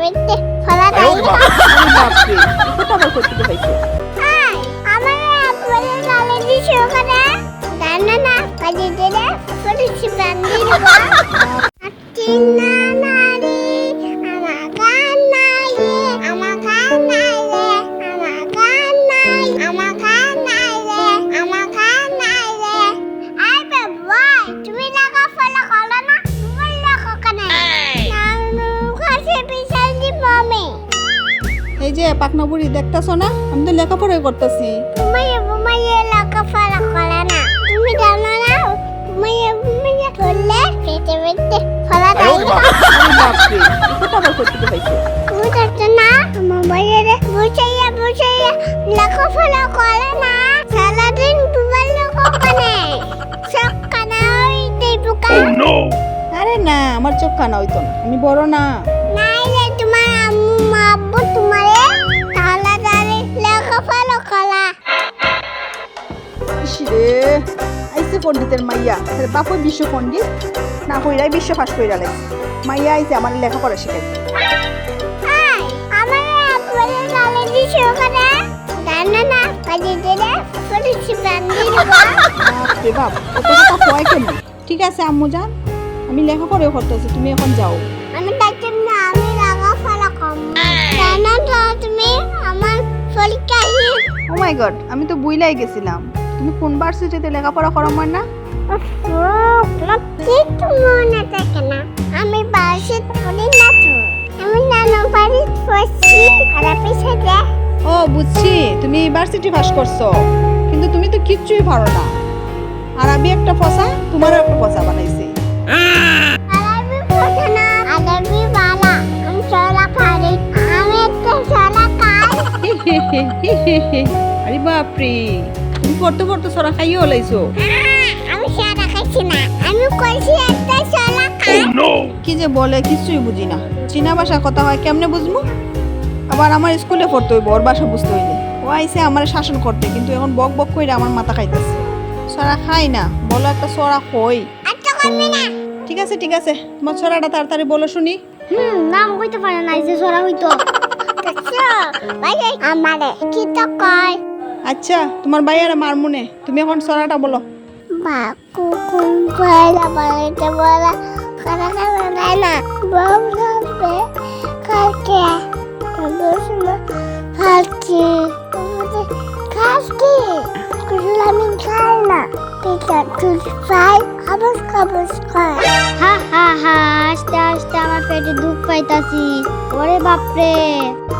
বেতে ফলা তাই আমার আপরে লালে দিছো ওখানে না না কাজে দিলে পুলিশ বান্ধি দেবো এই যে পাকনা বুড়ি দেখতাছো না? আমি তো লেখাপড়াই করতেছি। লেখাপড়া করে না। তুমি জানো না করলে পেটে পেটে ফলা পাইছো তুমি বুঝাইয়া বুঝাইয়া লেখাপড়া করে সারাদিন মোবাইল কোকানে সব কানা আরে না আমার চোখ কানা হইতো না। আমি বড় না। ইসরে আইসে পণ্ডিতের মাইয়া। আরে বাপ বিশ্ব পণ্ডিত? না কইরাই বিশ্ব ফাঁস কইরা লাগছে মাইয়া আইসে আমার কথা হয় কেন? ঠিক আছে আম্মু যান। আমি লেখা লেখাপড়াও করতেছি তুমি এখন যাও। আমি ডাক্তার না আমি লাগা ফলা কম জানো তো তুমি আমার পরীক্ষা ও মাই গড আমি তো বুইলাই গেছিলাম। তুমি কোন ভার্সিটিতে লেখাপড়া করো আমার না মনে থাকে না। আমি বাসিত পড়ি না তো। আমি নানু বাড়িতে পড়ছি আর পিছে যে ও বুঝছি। তুমি ভার্সিটি পাস করছ। কিন্তু তুমি তো কিচ্ছুই পারো না। আর আমি একটা ফসা তোমারও একটা ফসা বানাইছি। আরে বাপরে। তুমি পড়তে পড়তে সরা খাইও লাইছো আমি চলা খাইছি না। আমি কইছি একটা চলা খাই কি যে বলে কিছুই বুঝি না। চীনা ভাষা কথা হয় কেমনে বুঝব আবার আমার স্কুলে পড়তে হইব ওর ভাষা বুঝতে হইলে। ও আইসে আমার শাসন করতে কিন্তু এখন বক বক কইরা আমার মাথা খাইতেছে। সরা খাই না বলো একটা সরা কই। আচ্ছা ঠিক আছে ঠিক আছে তোমার ছড়াটা তাড়াতাড়ি বলো শুনি। হুম নাম কইতে পারে না যে সরা হইতো। ভাই আমারে কি তো কয়? আচ্ছা তোমার ভাই আর মার মনে তুমি এখন সরাটা বলো। কুম তুই খাই খাবস খাবস খাই হা হা হা আস্তে আস্তে আমার পেটে দুধ পাইতাছি ওরে বাপরে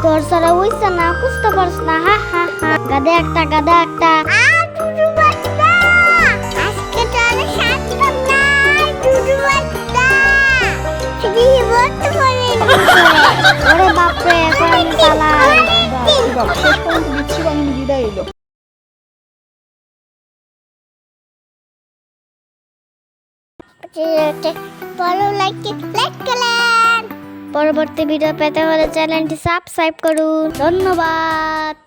তোর সারা উইসা না কুস্তে পারছ না হা হা হা গাদে একটা গাদে একটা ওরে বাপরে এখন আমি পালাই ভালো লাগছে লাইক করেন পরবর্তী ভিডিও পেতে হলে চ্যানেলটি সাবস্ক্রাইব করুন। ধন্যবাদ।